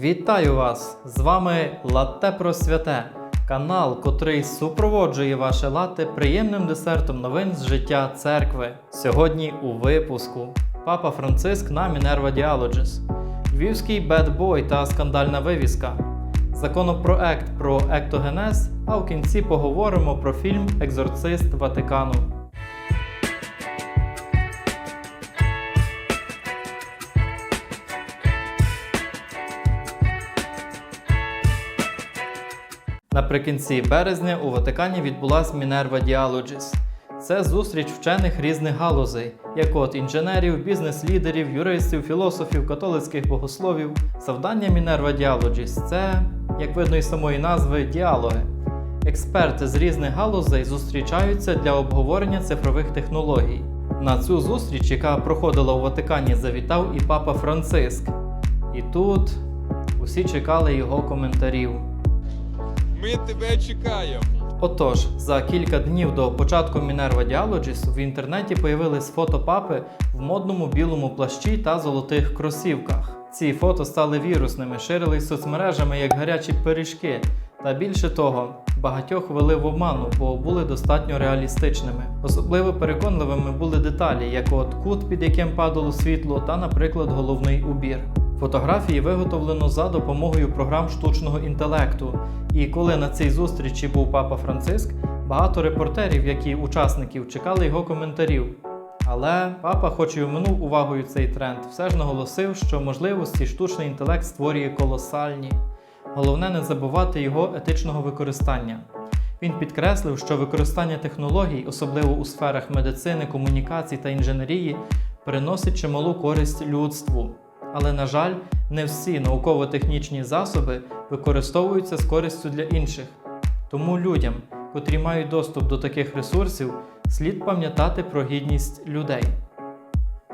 Вітаю вас! З вами Латте про святе, канал, котрий супроводжує ваше латте приємним десертом новин з життя церкви. Сьогодні у випуску Папа Франциск на Minerva Dialogies, Львівський Boy та скандальна вивіска, законопроект про ектогенез, а в кінці поговоримо про фільм Екзорцист Ватикану. Наприкінці березня у Ватикані відбулась Minerva Dialogies. Це зустріч вчених різних галузей, як от інженерів, бізнес-лідерів, юристів, філософів, католицьких богословів. Завдання Minerva Dialogies – це, як видно із самої назви, діалоги. Експерти з різних галузей зустрічаються для обговорення цифрових технологій. На цю зустріч, яка проходила у Ватикані, завітав і Папа Франциск. І тут усі чекали його коментарів. Ми тебе чекаємо. Отож, за кілька днів до початку Minerva Dialogies в інтернеті появились фото папи в модному білому плащі та золотих кросівках. Ці фото стали вірусними, ширились соцмережами як гарячі пиріжки. Та більше того, багатьох вели в обману, бо були достатньо реалістичними. Особливо переконливими були деталі, як от кут, під яким падало світло, та, наприклад, головний убір. Фотографії виготовлено за допомогою програм штучного інтелекту. І коли на цій зустрічі був папа Франциск, багато репортерів, як і учасників, чекали його коментарів. Але папа, хоч і оминув увагою цей тренд, все ж наголосив, що можливості штучний інтелект створює колосальні. Головне не забувати його етичного використання. Він підкреслив, що використання технологій, особливо у сферах медицини, комунікацій та інженерії, приносить чималу користь людству. Але, на жаль, не всі науково-технічні засоби використовуються з користю для інших. Тому людям, котрі мають доступ до таких ресурсів, слід пам'ятати про гідність людей.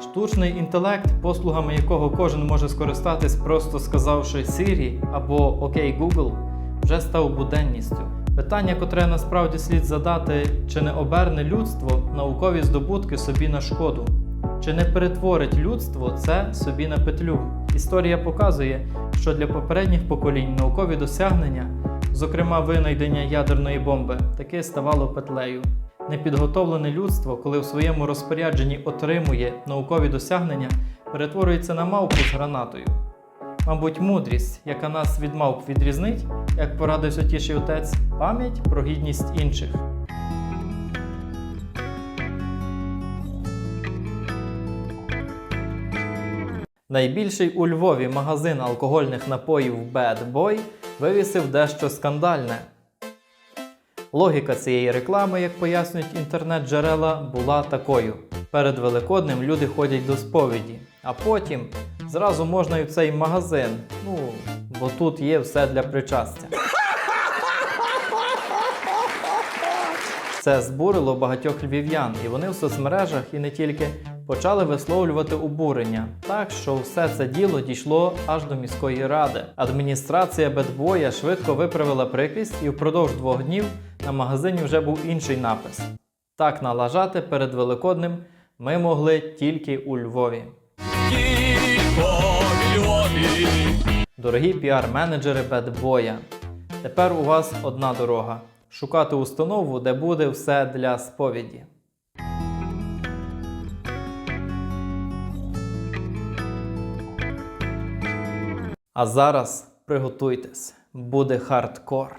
Штучний інтелект, послугами якого кожен може скористатись, просто сказавши Siri або «Окей Google, вже став буденністю. Питання, котре насправді слід задати, чи не оберне людство наукові здобутки собі на шкоду? Чи не перетворить людство це собі на петлю? Історія показує, що для попередніх поколінь наукові досягнення, зокрема винайдення ядерної бомби, таки ставало петлею. Непідготовлене людство, коли в своєму розпорядженні отримує наукові досягнення, перетворюється на мавпу з гранатою. Мабуть, мудрість, яка нас від мавп відрізнить, як порадив святіший отець, пам'ять про гідність інших. Найбільший у Львові магазин алкогольних напоїв Bad Boy вивісив дещо скандальне. Логіка цієї реклами, як пояснюють інтернет-джерела, була такою: перед Великоднем люди ходять до сповіді, а потім зразу можна і в цей магазин. Ну, бо тут є все для причастя. Це збурило багатьох львів'ян, і вони в соцмережах і не тільки почали висловлювати обурення, так що все це діло дійшло аж до міської ради. Адміністрація Бедбоя швидко виправила прикрість, і впродовж двох днів на магазині вже був інший напис. Так налажати перед Великоднем ми могли тільки у Львові. Дорогі піар-менеджери Бедбоя, тепер у вас одна дорога шукати установу, де буде все для сповіді. А зараз приготуйтесь, буде хардкор.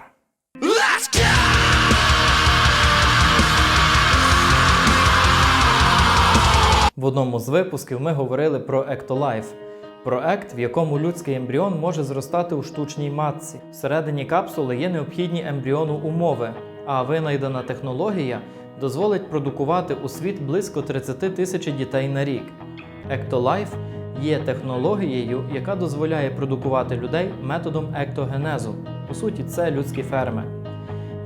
В одному з випусків ми говорили про Ectolife – проект, в якому людський ембріон може зростати у штучній матці. Всередині капсули є необхідні ембріону умови, а винайдена технологія дозволить продукувати у світ близько 30 тисяч дітей на рік. Ectolife є технологією, яка дозволяє продукувати людей методом ектогенезу. По суті, це людські ферми.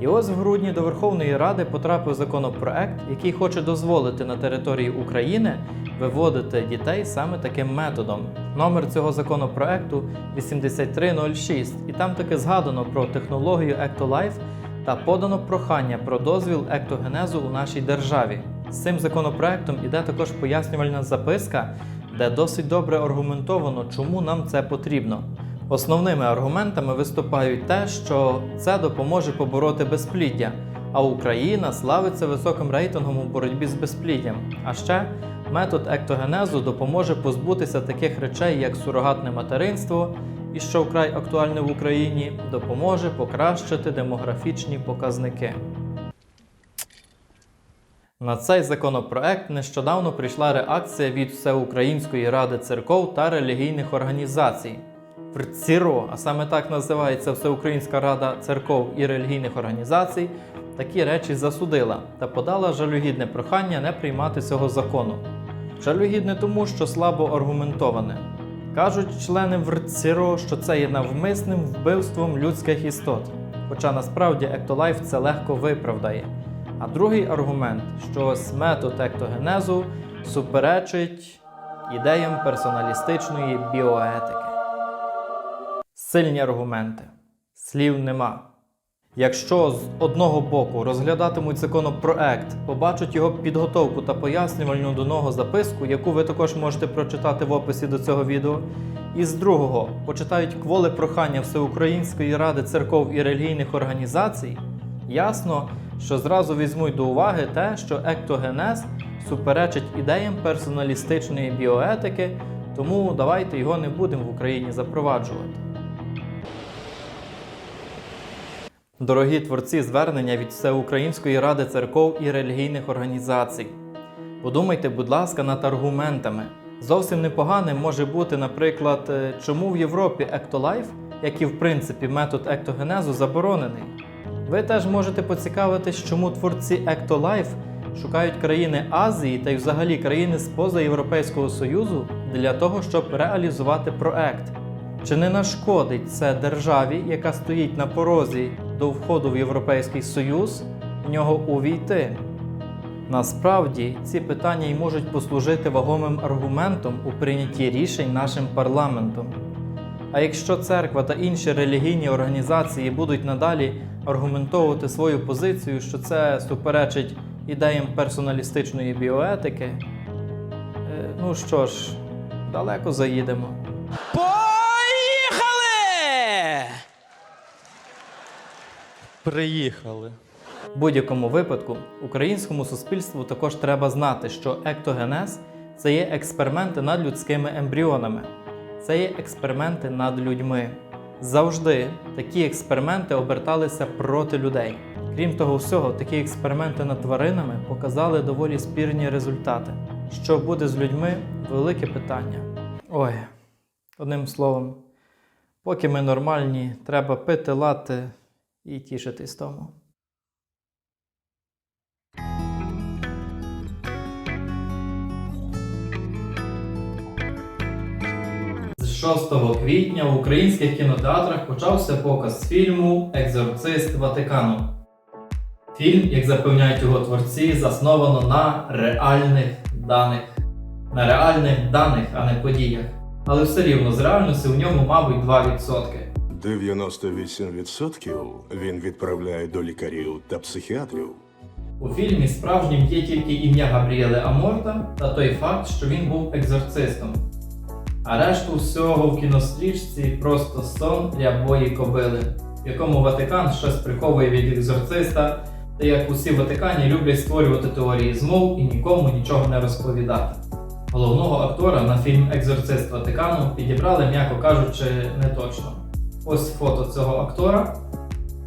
І ось в грудні до Верховної Ради потрапив законопроект, який хоче дозволити на території України виводити дітей саме таким методом. Номер цього законопроекту 8306, і там таки згадано про технологію Ectolife та подано прохання про дозвіл ектогенезу у нашій державі. З цим законопроектом іде також пояснювальна записка, де досить добре аргументовано, чому нам це потрібно. Основними аргументами виступають те, що це допоможе побороти безпліддя, а Україна славиться високим рейтингом у боротьбі з безпліддям. А ще метод ектогенезу допоможе позбутися таких речей, як сурогатне материнство, і що вкрай актуальне в Україні, допоможе покращити демографічні показники. На цей законопроект нещодавно прийшла реакція від Всеукраїнської ради церков та релігійних організацій. ВРЦІРО, а саме так називається Всеукраїнська рада церков і релігійних організацій, такі речі засудила та подала жалюгідне прохання не приймати цього закону. Жалюгідне тому, що слабо аргументоване. Кажуть члени ВРЦІРО, що це є навмисним вбивством людських істот, хоча насправді Ектолайф це легко виправдає. А другий аргумент, що метод ектогенезу суперечить ідеям персоналістичної біоетики. Сильні аргументи. Слів нема. Якщо з одного боку розглядатимуть законопроект, побачать його підготовку та пояснювальну до нього записку, яку ви також можете прочитати в описі до цього відео, і з другого почитають кволи прохання Всеукраїнської ради церков і релігійних організацій, ясно, що зразу візьмуть до уваги те, що ектогенез суперечить ідеям персоналістичної біоетики, тому давайте його не будемо в Україні запроваджувати. Дорогі творці звернення від Всеукраїнської ради церков і релігійних організацій. Подумайте, будь ласка, над аргументами. Зовсім непоганим може бути, наприклад, е, чому в Європі Ектолайф, як і в принципі метод ектогенезу, заборонений. Ви теж можете поцікавитись, чому творці Ектолайф шукають країни Азії та й взагалі країни з поза Європейського Союзу для того, щоб реалізувати проект. Чи не нашкодить це державі, яка стоїть на порозі до входу в Європейський Союз, в нього увійти? Насправді ці питання й можуть послужити вагомим аргументом у прийнятті рішень нашим парламентом. А якщо церква та інші релігійні організації будуть надалі аргументовувати свою позицію, що це суперечить ідеям персоналістичної біоетики, е, ну що ж, далеко заїдемо. Поїхали! Приїхали. В будь-якому випадку українському суспільству також треба знати, що ектогенез це є експерименти над людськими ембріонами, це є експерименти над людьми. Завжди такі експерименти оберталися проти людей. Крім того всього, такі експерименти над тваринами показали доволі спірні результати. Що буде з людьми велике питання. Ой, одним словом, поки ми нормальні, треба пити лати і тішитись тому. 6 квітня в українських кінотеатрах почався показ фільму Екзорцист Ватикану. Фільм, як запевняють його творці, засновано на реальних даних. На реальних даних, а не подіях. Але все рівно з реальності в ньому, мабуть, 2%. 98% він відправляє до лікарів та психіатрів. У фільмі справжнім є тільки ім'я Габріели Аморта та той факт, що він був екзорцистом. А решту всього в кінострічці просто сон рябої кобили, в якому Ватикан щось приховує від екзорциста, та як усі в Ватикані люблять створювати теорії змов і нікому нічого не розповідати. Головного актора на фільм Екзорцист Ватикану підібрали, м'яко кажучи, не точно. Ось фото цього актора,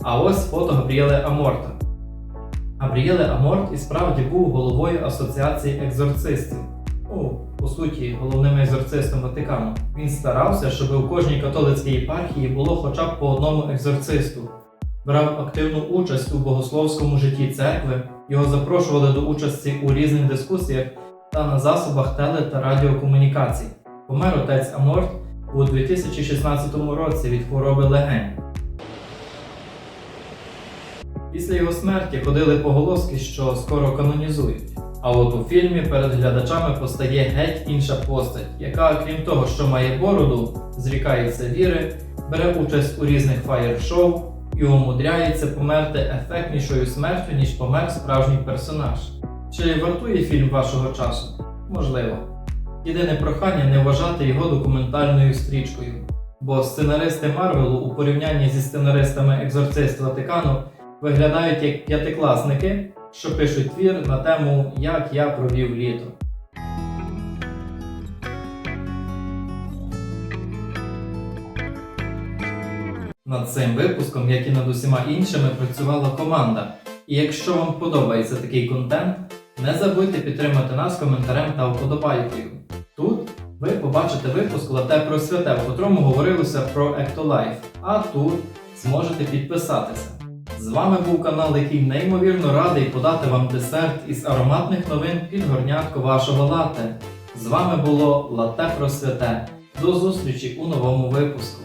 а ось фото Габріели Аморта. Габріеле Аморт і справді був головою Асоціації екзорцистів. По суті, головним екзорцистом Ватикану. Він старався, щоб у кожній католицькій єпархії було хоча б по одному екзорцисту. Брав активну участь у богословському житті церкви, його запрошували до участі у різних дискусіях та на засобах теле та радіокомунікацій. Помер отець Аморт у 2016 році від хвороби легень. Після його смерті ходили поголоски, що скоро канонізують. А от у фільмі перед глядачами постає геть інша постать, яка, крім того, що має бороду, зрікається віри, бере участь у різних фаєр-шоу і умудряється померти ефектнішою смертю, ніж помер справжній персонаж. Чи вартує фільм вашого часу? Можливо. Єдине прохання не вважати його документальною стрічкою. бо сценаристи Марвелу у порівнянні зі сценаристами Екзорцист Ватикану виглядають як п'ятикласники, що пишуть твір на тему Як я провів літо. Над цим випуском, як і над усіма іншими, працювала команда. І якщо вам подобається такий контент, не забудьте підтримати нас коментарем та вподобайкою. Тут ви побачите випуск Лате про святе, в котрому говорилося про Ектолайф, а тут зможете підписатися. З вами був канал, який неймовірно радий подати вам десерт із ароматних новин під горнятку вашого лате. З вами було Лате про святе. До зустрічі у новому випуску.